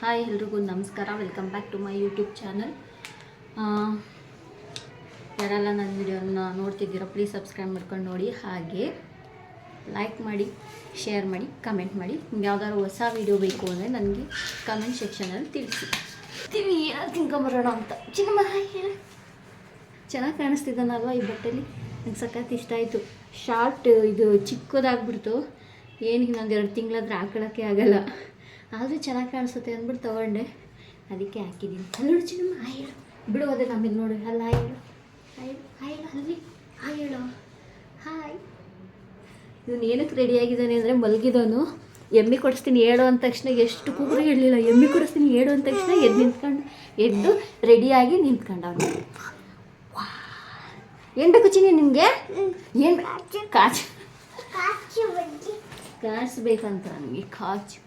Hi ಎಲ್ರಿಗೂ ನಮಸ್ಕಾರ. Welcome back to my YouTube channel ಯಾರೆಲ್ಲ ನನ್ನ ವಿಡಿಯೋನ ನೋಡ್ತಿದ್ದೀರೋ ಪ್ಲೀಸ್ ಸಬ್ಸ್ಕ್ರೈಬ್ ಮಾಡ್ಕೊಂಡು ನೋಡಿ. ಹಾಗೆ ಲೈಕ್ ಮಾಡಿ ಶೇರ್ ಮಾಡಿ ಕಮೆಂಟ್ ಮಾಡಿ. ನಿಮ್ಗೆ ಯಾವ್ದಾದ್ರು ಹೊಸ ವಿಡಿಯೋ ಬೇಕು ಅಂದರೆ ನನಗೆ ಕಮೆಂಟ್ ಸೆಕ್ಷನಲ್ಲಿ ತಿಳಿಸಿ. ತಿನ್ನಿ ಏನಾದ್ರು ತಿನ್ಕೊಂಬರೋಣ ಅಂತ. ಚಿನ್ನಮ್ಮ ಚೆನ್ನಾಗಿ ಕಾಣಿಸ್ತಿದ್ದಾನಲ್ವ ಈ ಬಟ್ಟೆಲಿ? ನಂಗೆ ಸಖತ್ ಇಷ್ಟ ಆಯಿತು. ಶಾರ್ಟ್ ಇದು ಚಿಕ್ಕದಾಗ್ಬಿಡ್ತು. ಏನು ಇನ್ನೊಂದು ಎರಡು ತಿಂಗಳಾದ್ರೆ ಹಾಕೊಳ್ಳೋಕ್ಕೆ ಆಗಲ್ಲ. ಆದರೂ ಚೆನ್ನಾಗಿ ಕಾಣಿಸುತ್ತೆ ಅಂದ್ಬಿಟ್ಟು ತೊಗೊಂಡೆ. ಅದಕ್ಕೆ ಹಾಕಿದ್ದೀನಿ. ಅಲ್ಲಿ ನೋಡು ಚಿನ್ನಮ್ಮ ಹಾಯ್ ಹೇಳು. ಬಿಡು ಅದೇ ನಮಗೆ ನೋಡಿ. ಅಲ್ಲ ಹಾಯ್ ಹೇಳು. ಹಾಯ್ ಹಾಯ್ ಹೇಳು ಅಲ್ಲಿ ಹಾಯ್ ಹೇಳು. ಹಾಯ್ ಇವನು ಏನಕ್ಕೆ ರೆಡಿ ಆಗಿದ್ದಾನೆ ಅಂದರೆ ಮಲಗಿದವನು. ಎಮ್ಮೆ ಕೊಡಿಸ್ತೀನಿ ಹೇಳು ಅಂದ ತಕ್ಷಣ ಎಷ್ಟು ಕೂಗರು ಹೇಳಲಿಲ್ಲ ಎಮ್ಮೆ ಕೊಡಿಸ್ತೀನಿ ಹೇಳು ಅಂದ ತಕ್ಷಣ ಎದ್ದು ನಿಂತ್ಕೊಂಡು ಎದ್ದು ರೆಡಿಯಾಗಿ ನಿಂತ್ಕೊಂಡವನು ಏನು ಬೇಕು ಚಿನ್ನಿ ನಿಮಗೆ ಏನು? ಕಾಚು. ಕಾಚು. ಬೇಕಂತ ನನಗೆ ಕಾಚು.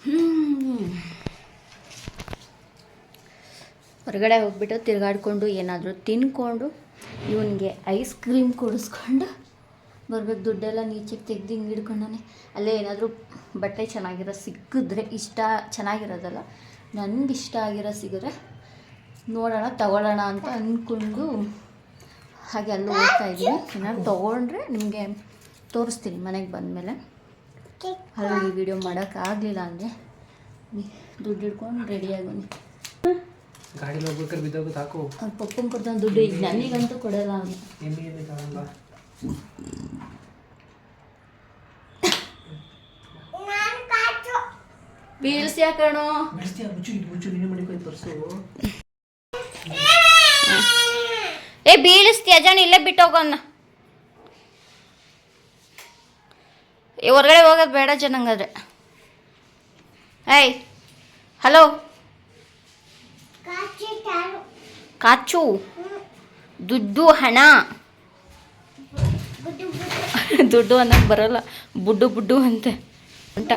ಹೊರಗಡೆ ಹೋಗ್ಬಿಟ್ಟು ತಿರುಗಾಡ್ಕೊಂಡು ಏನಾದರೂ ತಿನ್ಕೊಂಡು ಇವನಿಗೆ ಐಸ್ ಕ್ರೀಮ್ ಕೊಡಿಸ್ಕೊಂಡು ಬರ್ಬೇಕು. ದುಡ್ಡೆಲ್ಲ ನೀಚಿಗೆ ತೆಗ್ದು ಹಿಂಗೆ ಹಿಡ್ಕೊಂಡಾನೆ ಅಲ್ಲೇ ಏನಾದರೂ ಬಟ್ಟೆ ಚೆನ್ನಾಗಿರೋ ಸಿಕ್ಕಿದ್ರೆ ಇಷ್ಟ ಚೆನ್ನಾಗಿರೋದಲ್ಲ ನನಗೆ ಇಷ್ಟ ಆಗಿರೋ ಸಿಗಿದ್ರೆ ನೋಡೋಣ, ತಗೊಳ್ಳೋಣ ಅಂತ ಅಂದ್ಕೊಂಡು ಹಾಗೆ ಅಲ್ಲೂ ಹೋಗ್ತಾ ಇದ್ದೀನಿ. ಏನಾದ್ರು ತೊಗೊಂಡ್ರೆ ನಿಮಗೆ ತೋರಿಸ್ತೀನಿ ಮನೆಗೆ ಬಂದಮೇಲೆ. ಅಲ್ಲಿ ಈ ವಿಡಿಯೋ ಮಾಡೋಕ್ಕಾಗಲಿಲ್ಲ ಅಂದರೆ ದುಡ್ಡು ಹಿಡ್ಕೊಂಡು ರೆಡಿಯಾಗಿ ಬನ್ನಿ ಗಾಡಿಲಿ ಹೋಗ್ಬೇಕಾದ್ರೆ ಬಿದ್ದೋಗುತ್ತೆ ಹಾಕು ಅವ್ರು ಪಪ್ಪನ ಕೊಡ್ತಾನೆ ದುಡ್ಡು ಈಗ ನನಗಂತೂ ಕೊಡಲ್ಲ ಅವನು ಎಮ್ಮಿಗೆ ಎಮ್ಮೆ ತಗೊಂಬ ಬೀಳ್ಸಿ ಕಣೋ? ಬಿಡಿಸ್ತೀಯ ಮುಚ್ಚು ಇದು ಮುಚ್ಚು ನೀನು ಮಡಿಕೊಂಡು ತರಿಸು. ಏ ಬೀಳಿಸ್ತೀಯ ಜನ ಇಲ್ಲೇ ಬಿಟ್ಟು ಹೋಗೋಣ ಏ ಹೊರಗಡೆ ಹೋಗೋದು ಬೇಡ ಜನಂಗಾದ್ರೆ ಏಯ್ ಹಲೋ. ಕಾಚು ದುಡ್ಡು ಹಣ. ದುಡ್ಡು ಅನ್ನೋದು ಬರೋಲ್ಲ. ಬುಡ್ಡು ಬುಡ್ಡು ಅಂತೆ. ಉಂಟ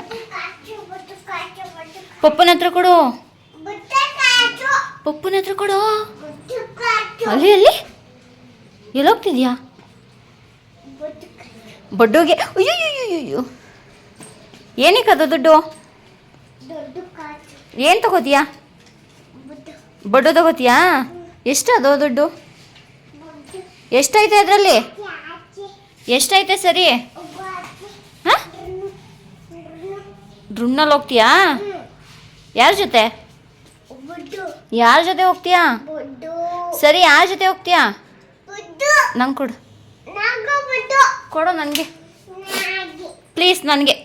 ಪಪ್ಪನ ಹತ್ರ ಕೊಡು. ಪಪ್ಪನ ಹತ್ರ ಕೊಡು. ಅಲ್ಲಿ ಅಲ್ಲಿ. ಎಲ್ಲೋಗ್ತಿದ್ಯಾ? ಬಡ್ಡುಗೆ ಅಯ್ಯೋ ಏನಕ್ಕೆ ಅದು ದುಡ್ಡು? ಏನು ತಗೋತೀಯಾ? ಬಡ್ಡು ತಗೋತೀಯಾ? ಎಷ್ಟು ಅದು ದುಡ್ಡು? ಎಷ್ಟೈತೆ ಅದರಲ್ಲಿ? ಎಷ್ಟೈತೆ ಸರಿ? ಹಾಂ? ಡ್ರುನ್ನಲ್ಲಿ ಹೋಗ್ತೀಯಾ? ಯಾರ ಜೊತೆ? ಯಾರ ಜೊತೆ ಹೋಗ್ತೀಯಾ? ಸರಿ ಯಾರ ಜೊತೆ ಹೋಗ್ತೀಯಾ? ನಂಗೆ ಕೊಡು. ಕೊಡು ನನಗೆ. ಪ್ಲೀಸ್ ನನಗೆ.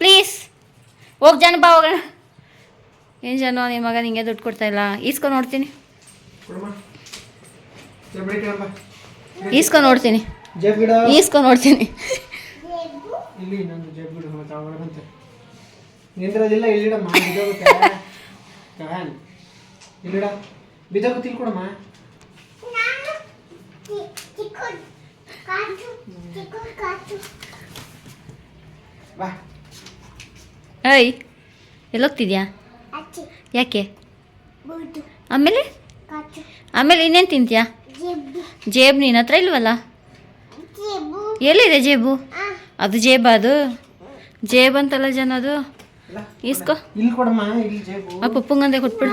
ಪ್ಲೀಸ್. ಹೋಗಿ ಜನ ಬಾ ಹೋಗೋಣ. ಏನು ಜನ ನಿಮ್ಮ ಮಗ ನಿಂಗೆ ದುಡ್ಡು ಕೊಡ್ತಾ ಇಲ್ಲ. ಈಸ್ಕೊ ನೋಡ್ತೀನಿ. ಕೊಡಮ್ಮ. ಜಬ್ಡಿ ಕೇಳಪ್ಪ ಈಸ್ಕೊ ನೋಡ್ತೀನಿ. ಈಸ್ಕೊ ನೋಡ್ತೀನಿ. ನಿಂದ್ರದಿಲ್ಲ ಇಲ್ಲಿಡಮ್ಮ ಇಲ್ಲಿಡ ಬಿದ್ದೋಗುತ್ತೆ. ಇಲ್ಲಿ ಕೊಡಮ್ಮ ಏಯ್ ಎಲ್ಲೋಗ್ತಿದ್ಯಾ? ಯಾಕೆ? ಆಮೇಲೆ? ಆಮೇಲೆ ಇನ್ನೇನು ತಿಂತೀಯಾ? ಜೇಬು. ನಿನ್ನ ಹತ್ರ ಇಲ್ವಲ್ಲ? ಎಲ್ಲಿದೆ ಜೇಬು? ಅದು ಜೇಬ ಅದು? ಜೇಬ್ ಅಂತಲ್ಲ ಜನ ಅದು? ಇಸ್ಕೋ. ಈಸ್ಕೊ ಇಲ್ಲಿ ಕೊಡಮ್ಮ ಇಲ್ಲಿ ಜೇಬು. ಆ ಪಪ್ಪಂಗಂದೆ ಕೊಟ್ಬಿಡು.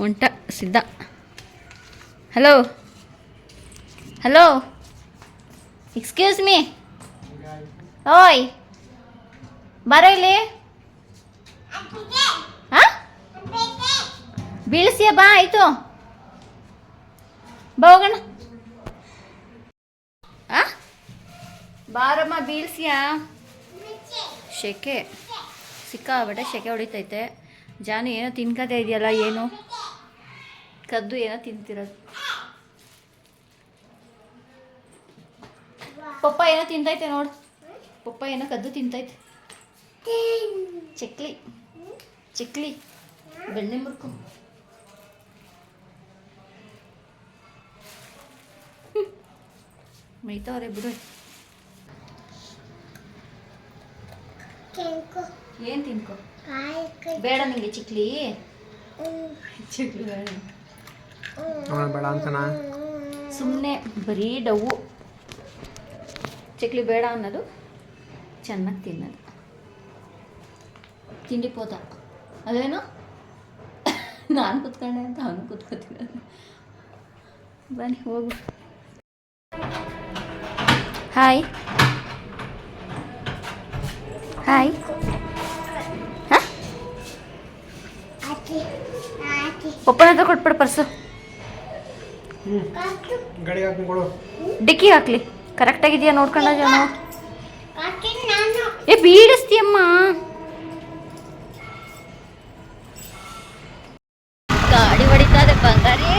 ಹೊಂಟ ಸಿದ್ಧ. ಹಲೋ ಹಲೋ ಎಕ್ಸ್ಕ್ಯೂಸ್ ಮೀ ಓಯ್ ಬರೋ ಇಲ್ಲಿ? ಹಾಂ ಬೀಳಿಸಿಯ, ಬಾ, ಆಯಿತು. ಬಾ ಹಾಂ ಬಾರಮ್ಮ, ಬೀಳ್ಸಿಯಾ? ಶೆಕೆ. ಸಿಕ್ಕಾಬಟ್ಟೆ ಶೆಕೆ ಹೊಡಿತೈತೆ. ಜಾನು, ಏನೋ ತಿನ್ಕತೆ ಇದೆಯಲ್ಲ, ಏನು? ಕದ್ದು ಏನೋ ತಿಂತಿರೋದು. ಪಪ್ಪ ಏನೋ ತಿಂತೈತೆ ನೋಡು. ಪಪ್ಪ ಏನೋ ಕದ್ದು ತಿಂತೈತೆ. ಚಕ್ಲಿ. ಚಕ್ಲಿ. ಬೆಣ್ಣೆ ಮುರ್ಕು. ಮೈತವ್ರೆ ಬಿಡು. ಏನು ತಿನ್ಕೋ? ಬೇಡ ನಿಂಗೆ ಚಿಕ್ಲಿ. ಚಿಕ್ಲಿ ಬೇಡ. ಅವನ ಬೇಡ ಅಂತನಾ? ಸುಮ್ಮನೆ ಬರೀ ಡವ್ವು ಚಕ್ಲಿ ಬೇಡ ಅನ್ನೋದು ಚೆನ್ನಾಗಿ ತಿನ್ನೋದು. ತಿಂಡಿ ಪೋತ. ಅದೇನು? ನಾನು ಕೂತ್ಕೊಂಡೆ ಅಂತ ಅವನು ಕೂತ್ಕೊತೀನಿ ಬನ್ನಿ ಹೋಗು. ಹಾಯ್ ಹಾಯ್ ಒಪ್ಪನ ಹತ್ರ ಕೊಟ್ಬಿಡು ಪರ್ಸು. ಡಿಕ್ಕಿ ಹಾಕ್ಲಿ. ಕರೆಕ್ಟಾಗಿದೆಯಾ ನೋಡ್ಕೊಂಡ ಜನ ಏ ಬೀಡಿಸ್ತೀಯಮ್ಮ ಗಾಡಿ ಹೊಡಿತಾರೆ ಬಂಗಾರಿ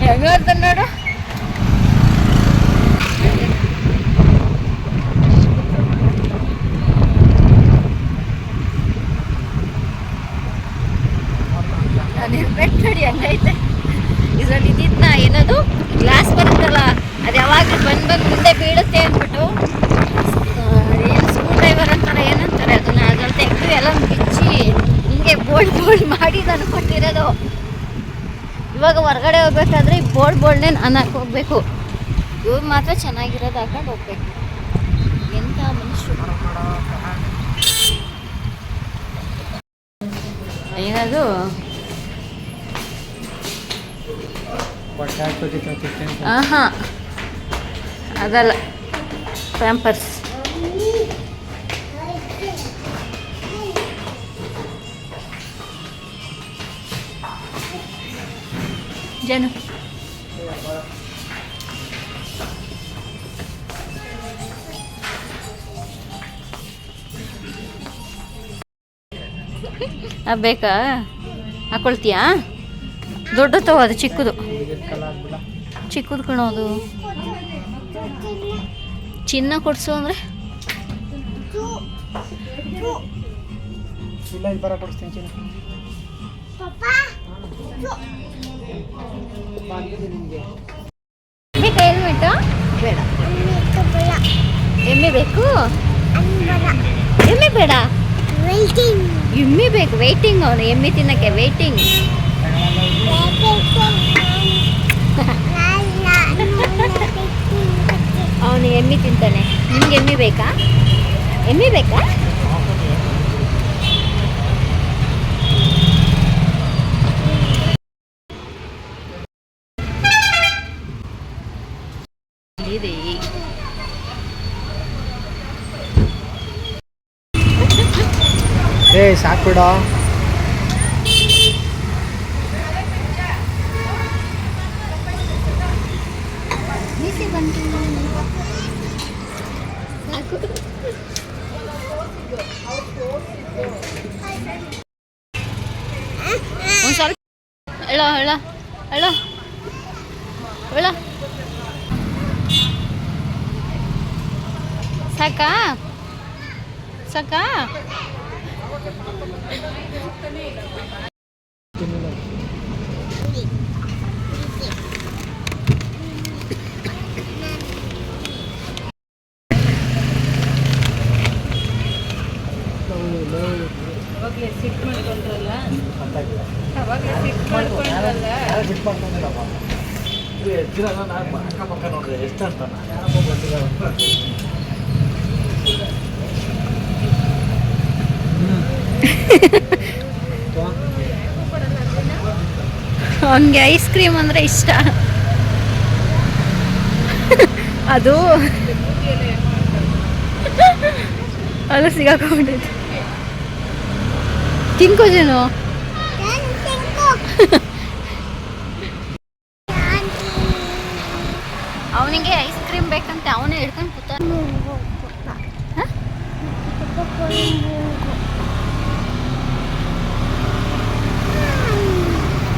ಹೆಂಗ ನೋಡು ಹೆಲ್ಮೆಟ್ ನೋಡಿ ಹಂಗೈತೆ ಇದರಲ್ಲಿ ಇದ್ದಿದ್ನ ಏನದು? ಗ್ಲಾಸ್ ಬರುತ್ತಲ್ಲ, ಅದು ಯಾವಾಗ ಬಂದು ಬಂದು ಮುಂದೆ ಬೀಳುತ್ತೆ ಅಂದ್ಬಿಟ್ಟು ಏನು ಸ್ಕ್ರೂ ಡ್ರೈವರ್ ಅಂತಾರೆ ಏನಂತಾರೆ ಅದನ್ನ ಅದ್ರಲ್ಲಿ ತೆಗೆದು ಎಲ್ಲ ಬಿಚ್ಚಿ ಹಿಂಗೆ ಬೋಲ್ಡ್ ಬೋಲ್ಡ್ ಮಾಡಿ ನಾನು ಕೊಟ್ಟಿರೋದು. ಇವಾಗ ಹೊರಗಡೆ ಹೋಗ್ಬೇಕಾದ್ರೆ ಈ ಬೋಲ್ಡ್ ಬೋಲ್ಡ್ನೇ ನಾನು ಹಾಕಿ ಹೋಗ್ಬೇಕು. ಇವ್ರು ಮಾತ್ರ ಚೆನ್ನಾಗಿರೋದು ಹಾಕೊಂಡು ಹೋಗ್ಬೇಕು. ಎಂಥ ಮನುಷ್ಯರು. ಏನದು? ಬಟ್ಟೆ ಹಾಕ್ಬೇಕಿತ್ತು ಚಿಕ್ಕ ಆಹಾ ಅದಲ್ಲ ಪ್ಯಾಂಪರ್ಸ್ ಜನು ಅದು ಬೇಕಾ? ಹಾಕೊಳ್ತೀಯಾ? ದೊಡ್ಡ ತಗೋ ಅದು ಚಿಕ್ಕದು. ಚಿಕ್ಕದು ಕಣೋದು ಚಿನ್ನ ಕೊಡ್ಸು ಅಂದರೆ? ಹೆಲ್ಮೆಟ್ ಬೇಡ. ಎಮ್ಮೆ ಬೇಕು? ಎಮ್ಮೆ ಬೇಡ? ಎಮ್ಮೆ ಬೇಕು ವೆಯ್ಟಿಂಗ್ ಅವನು. ಎಮ್ಮೆ ತಿನ್ನಕ್ಕೆ ವೆಯ್ಟಿಂಗ್ ಅವನು ಎಮ್ಮಿ ತಿಂತಾನೆ. ನಿಮ್ಗೆ ಎಮ್ಮಿ ಬೇಕಾ? ಎಮ್ಮಿ ಬೇಕಾ? ಇದೆ ಏ ಸಾಕು ಒಂದು ಸ್ವಲ್ಪ ಹೇಳೋ ಹೇಳೋ ಹೇಳೋ ಹೇಳೋ ಸಾಕಾ? ಸಾಕಾ? ಅಕ್ಕಪಕ್ಕ ನೋಡ್ರಿ ಎಷ್ಟು ಅಂತ ಅವನಿಗೆ ಐಸ್ ಕ್ರೀಮ್ ಅಂದರೆ ಇಷ್ಟ. ಅದು ಅದು ಸಿಗಾಕೊಂಡ್ಬಿಟ್ಟಿದೆ ತಿನ್ಕೋ ಜೇನು ಅವನಿಗೆ ಐಸ್ ಕ್ರೀಮ್ ಬೇಕಂತೆ ಅವನೇ ಹಿಡ್ಕೊಂಡು ಕೂತ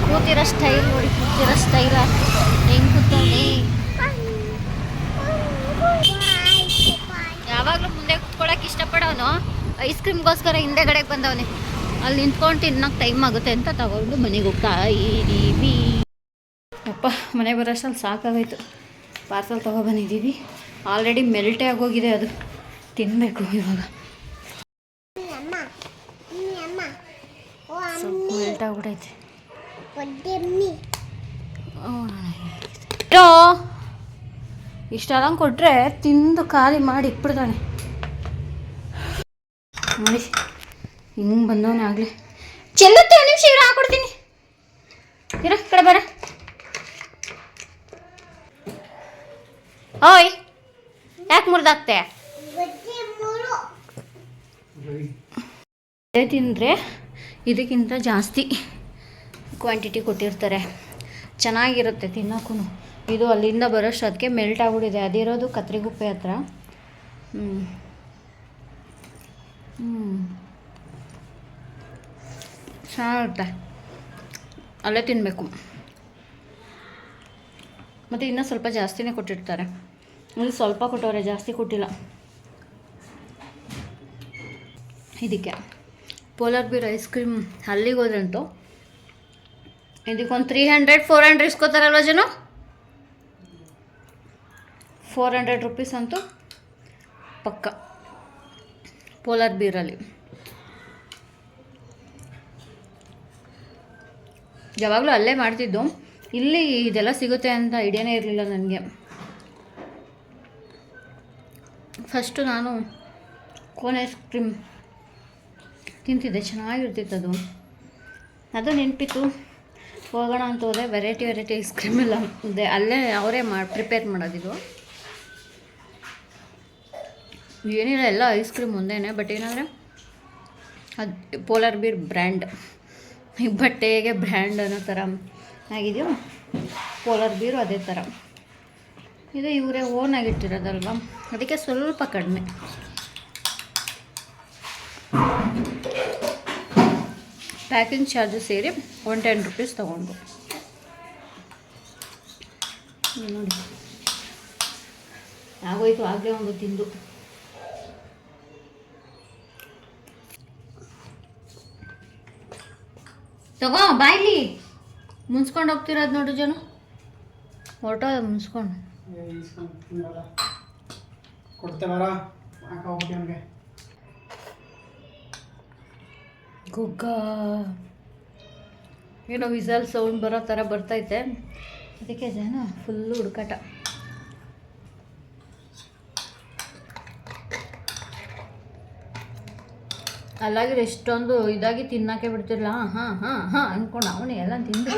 ಕೂತಿರೋ ಸ್ಟೈಲ್ ನೋಡಿ ಕೂತಿರೋ ಸ್ಟೈಲ ಹೆಂಗ್ ಕೂತವನಿ ಯಾವಾಗಲೂ ಮುಂದೆ ಕುತ್ಕೊಳಕ್ಕೆ ಇಷ್ಟಪಡೋನು ಐಸ್ ಕ್ರೀಮ್ಗೋಸ್ಕರ ಹಿಂದೆಗಡೆಗೆ ಬಂದವನೆ. ಅಲ್ಲಿ ನಿಂತ್ಕೊಂಡು ತಿನ್ನೋಕೆ ಟೈಮ್ ಆಗುತ್ತೆ ಅಂತ ತಗೊಂಡು ಮನೆಗೆ ಹೋಗ್ತಾ ಇದ್ದೀವಿ ಅಪ್ಪ, ಮನೆ ಬರೋಷ್ಟಲ್ಲಿ ಸಾಕಾಗೋಯ್ತು. ಪಾರ್ಸಲ್ ತೊಗೊಬಂದಿದ್ದೀವಿ ಆಲ್ರೆಡಿ ಮೆಲ್ಟೇ ಆಗೋಗಿದೆ ಅದು. ತಿನ್ನಬೇಕು ಇವಾಗ. ಸ್ವಲ್ಪ ಮೆಲ್ಟ್ ಆಗ್ಬಿಟ್ಟೈತೆ ಇಷ್ಟೆಲ್ಲ ಕೊಟ್ರೆ ತಿಂದು ಖಾಲಿ ಮಾಡಿ ಇಟ್ಬಿಡ್ತಾನೆ. ನೋಡಿ. ಹಿಂಗೆ ಬಂದವನೇ ಆಗಲಿ. ಚೆಲ್ಲುತ್ತೆ ಒಂದು ನಿಮಿಷ ಇರು ಹಾಕೊಡ್ತೀನಿ. ಇರ ಕಡೆ ಬರ. ಓಯ್ ಯಾಕೆ ಮುರಿದಾಗ್ತೆ? ತಿಂದರೆ ಇದಕ್ಕಿಂತ ಜಾಸ್ತಿ ಕ್ವಾಂಟಿಟಿ ಕೊಟ್ಟಿರ್ತಾರೆ. ಚೆನ್ನಾಗಿರುತ್ತೆ ತಿನ್ನೋಕ್ಕೂ ಇದು ಅಲ್ಲಿಂದ ಬರೋಷ್ಟೊತ್ತಿಗೆ ಮೆಲ್ಟ್ ಆಗಿಬಿಟ್ಟಿದೆ. ಅದಿರೋದು ಕತ್ರಿಗುಪ್ಪೆ ಹತ್ರ. ಹ್ಞೂ ಹ್ಞೂ ಚೆನ್ನಾಗಿರುತ್ತೆ ಅಲ್ಲೇ ತಿನ್ನಬೇಕು ಮತ್ತು ಇನ್ನೂ ಸ್ವಲ್ಪ ಜಾಸ್ತಿನೇ ಕೊಟ್ಟಿರ್ತಾರೆ. ಇಲ್ಲಿ ಸ್ವಲ್ಪ ಕೊಟ್ಟವ್ರೆ, ಜಾಸ್ತಿ ಕೊಟ್ಟಿಲ್ಲ. ಇದಕ್ಕೆ. ಪೋಲಾರ್ ಬೀರ್ ಐಸ್ ಕ್ರೀಮ್ ಅಲ್ಲಿಗೆ ಹೋದ್ರಂತೂ. ಇದಕ್ಕೊಂದು ತ್ರೀ ಹಂಡ್ರೆಡ್ ಫೋರ್ ಹಂಡ್ರೆಡ್ ಇಸ್ಕೋತಾರಲ್ವ ಜನ? ಫೋರ್ ಹಂಡ್ರೆಡ್ ರುಪೀಸ್ ಅಂತೂ ಪಕ್ಕ. ಪೋಲಾರ್ ಬೀರಲ್ಲಿ ಯಾವಾಗಲೂ ಅಲ್ಲೇ ಮಾಡ್ತಿದ್ದು. ಇಲ್ಲಿ ಇದೆಲ್ಲ ಸಿಗುತ್ತೆ ಅಂತ ಐಡಿಯಾನೇ ಇರಲಿಲ್ಲ ನನಗೆ. ಫಸ್ಟು ನಾನು ಕೋನ್ ಐಸ್ ಕ್ರೀಮ್ ತಿಂತಿದ್ದೆ. ಚೆನ್ನಾಗಿರ್ತಿತ್ತು ಅದು. ಅದು ನೆನಪಿತ್ತು. ಹೋಗೋಣ ಅಂತ ಹೋದೆ. ವೆರೈಟಿ ವೆರೈಟಿ ಐಸ್ ಕ್ರೀಮ್ ಎಲ್ಲ ಇದೆ. ಅಲ್ಲೇ ಅವರೇ ಮಾ ಪ್ರಿಪೇರ್ ಮಾಡೋದಿದು ಏನಿಲ್ಲ, ಎಲ್ಲ ಐಸ್ ಕ್ರೀಮ್ ಒಂದೇನೆ. ಬಟ್ ಏನಂದರೆ, ಅದು ಪೋಲಾರ್ ಬೀರ್ ಬ್ರ್ಯಾಂಡ್ ಈ ಬಟ್ಟೆಗೆ ಬ್ರ್ಯಾಂಡ್ ಅನ್ನೋ ಥರ ಆಗಿದೆಯೋ ಪೋಲಾರ್ ಬೀರು ಅದೇ ಥರ. ಇದು ಇವರೇ ಓನಾಗಿಟ್ಟಿರೋದಲ್ವ ಅದಕ್ಕೆ ಸ್ವಲ್ಪ ಕಡಿಮೆ. ಪ್ಯಾಕಿಂಗ್ ಚಾರ್ಜಸ್ ಸೇರಿ ಒನ್ ಟೆನ್ ರುಪೀಸ್ ತೊಗೊಂಡು ನೋಡಿ. ಆಗೋಯ್ತು, ಆಗಲೇ ಒಂದು ತಿಂದು. ತಗೋ ಬಾಯ್ಲಿ. ಮುನ್ಸ್ಕೊಂಡು ಹೋಗ್ತಿರೋದು ನೋಡು ಜನ. ಹೊರಟೋ ಮುನ್ಸ್ಕೊಂಡು. ಗುಗ್ಗ. ಏನೋ ವಿಸಲ್ ಸೌಂಡ್ ಬರೋ ಥರ ಬರ್ತೈತೆ ಅದಕ್ಕೆ ಜನ ಫುಲ್ಲು ಹುಡುಕಾಟ. ಅಲ್ಲಾಗಿರೋ ಎಷ್ಟೊಂದು ಇದಾಗಿ ತಿನ್ನಕ್ಕೆ ಬಿಡ್ತಿರ್ಲ? ಹಾಂ ಹಾಂ ಹಾಂ ಅಂದ್ಕೊಂಡು ಅವನೇ ಎಲ್ಲ ತಿಂದು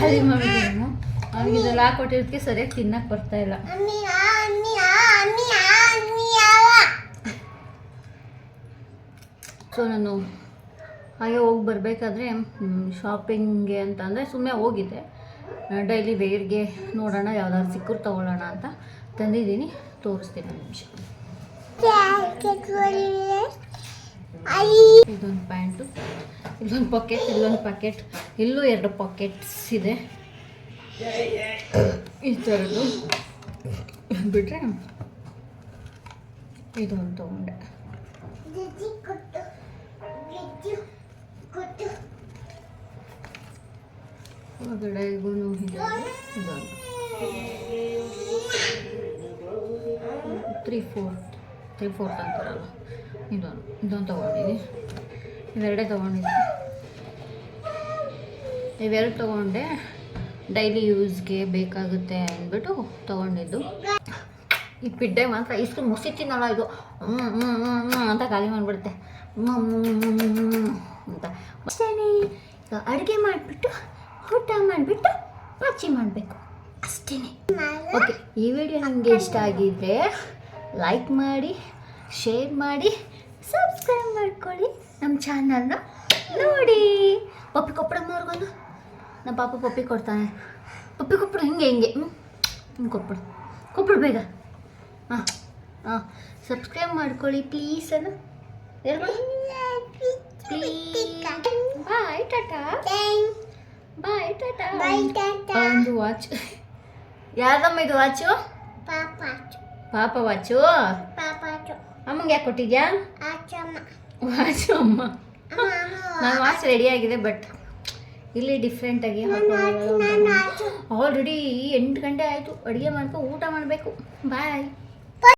ಖಾಲಿ. ಮಾಡಿದ್ದೀನಿ ಅವ್ನಿಗೆ ಇದೆಲ್ಲ ಹಾಕೊಟ್ಟಿರೋದಕ್ಕೆ ಸರಿಯಾಗಿ ತಿನ್ನಕ್ಕೆ ಬರ್ತಾ ಇಲ್ಲ. ಸೊ ನಾನು ಹಾಗೆ ಹೋಗಿ ಬರಬೇಕಾದ್ರೆ ಶಾಪಿಂಗ್ಗೆ ಅಂತ ಅಂದರೆ ಸುಮ್ಮನೆ ಹೋಗಿದ್ದೆ. ಡೈಲಿ ವೇರ್ಗೆ ನೋಡೋಣ ಯಾವ್ದಾದ್ರು ಸಿಕ್ಕರು ತೊಗೊಳ್ಳೋಣ ಅಂತ ತಂದಿದ್ದೀನಿ. ತೋರಿಸ್ತೀನಿ ಒಂದು ನಿಮಿಷ. ಇದೊಂದು ಪ್ಯಾಂಟು ಇಲ್ಲೊಂದು ಪಾಕೆಟ್ ಇಲ್ಲೊಂದು ಪ್ಯಾಕೆಟ್ ಇಲ್ಲೂ ಎರಡು ಪಾಕೆಟ್ಸ್ ಇದೆ. ಈ ಥರದ್ದು. ಬಿಟ್ಟರೆ ಇದೊಂದು ತೊಗೊಂಡೆ ಹೊರಗಡೆಗೂ ಇದೆ ಇದೊಂದು ತ್ರೀ ಫೋರ್ತ್ ತ್ರೀ ಫೋರ್ತ್ ಅಂತಾರಲ್ಲ. ಇದೊಂದು ಇದೊಂದು ತೊಗೊಂಡಿದ್ದೀನಿ ಇವೆರಡೇ ತೊಗೊಂಡಿದ್ದೀನಿ ಇವೆರಡು ತೊಗೊಂಡೆ. ಡೈಲಿ ಯೂಸ್ಗೆ ಬೇಕಾಗುತ್ತೆ ಅಂದ್ಬಿಟ್ಟು ತೊಗೊಂಡಿದ್ದು. ಈ ಪಿಡ್ಡೆ ಮಾತ್ರ ಇಷ್ಟು ಮುಸಿ ತಿನ್ನಲ್ಲ ಇದು. ಹ್ಞೂ ಹ್ಞೂ ಹ್ಞೂ ಹ್ಞೂ ಅಂತ ಖಾಲಿ ಮಾಡಿಬಿಡುತ್ತೆ. ಹ್ಞೂ ಹ್ಞೂ ಅಂತ. ಈಗ ಅಡುಗೆ ಮಾಡಿಬಿಟ್ಟು ಊಟ ಮಾಡಿಬಿಟ್ಟು ಪಾಚಿ ಮಾಡಬೇಕು. ಅಷ್ಟೇ ಓಕೆ ಈ ವಿಡಿಯೋ ನಿಮಗೆ ಇಷ್ಟ ಆಗಿದ್ರೆ ಲೈಕ್ ಮಾಡಿ ಶೇರ್ ಮಾಡಿ ಸಬ್ಸ್ಕ್ರೈಬ್ ಮಾಡ್ಕೊಳ್ಳಿ ನಮ್ಮ ಚಾನಲ್ನ ನೋಡಿ. ಪಪ್ಪಿ ಕೊಪ್ಪಳ ನೋಡ್ಕೊಂಡು ನಮ್ಮ ಪಾಪ ಪಪ್ಪಿ ಕೊಡ್ತಾನೆ. ಪಪ್ಪಿ ಕೊಪ್ಪಳು ಹಿಂಗೆ ಹಿಂಗೆ. ಹ್ಞೂ ಹಿಂಗೆ ಕೊಪ್ಪಳು. ಕೊಪ್ಪಳು ಬೇಗ. ಹಾಂ ಹಾಂ. ಸಬ್ಸ್ಕ್ರೈಬ್ ಮಾಡ್ಕೊಳ್ಳಿ ಪ್ಲೀಸ್ ಅನ್ನು. ಬಾಯ್ ಟಾಟಾ ಬಾಯ್ ಟಾಟಾ ಒಂದು ವಾಚ್ ಯಾವ್ದಮ್ಮ ಇದು ವಾಚು ಪಾಪಾಚು ಪಾಪ ವಾಚು ಅಮ್ಮಂಗೆ ಯಾಕೆ ಕೊಟ್ಟಿದ್ಯಾ? ವಾಚು ಅಮ್ಮ ನಾನು ವಾಚ್ ರೆಡಿ ಆಗಿದೆ ಬಟ್ ಇಲ್ಲಿ ಡಿಫ್ರೆಂಟಾಗಿ ಆಲ್ರೆಡಿ ಎಂಟು ಗಂಟೆ ಆಯಿತು. ಅಡುಗೆ ಮಾಡ್ಕೊ ಊಟ ಮಾಡಬೇಕು. ಬಾಯ್